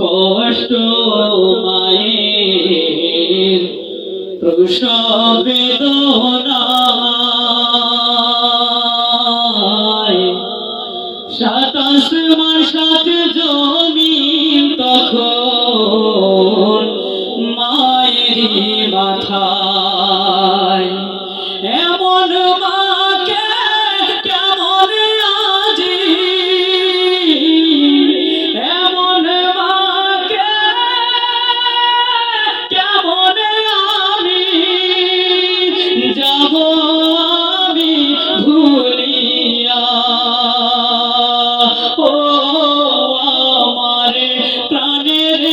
কষ্ট মায়ের প্রসব বেদনায় সাতাশ মাসাত জমিন তখন মায়েরই মাথায়। এমন মাকে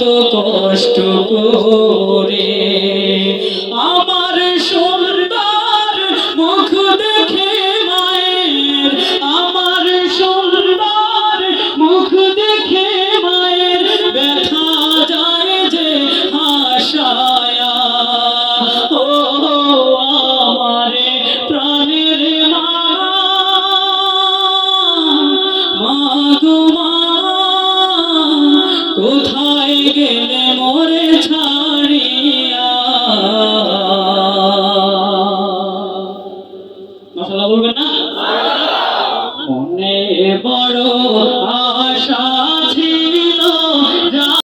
কত কষ্ট করে আমার সুন্দর মুখ দেখে মায়ের, আমার সুন্দর মুখ দেখে মায়ের ব্যথা যায় যে হাসায়া। ও আমারে প্রাণের মা মা গো বলবে না? মনে বড়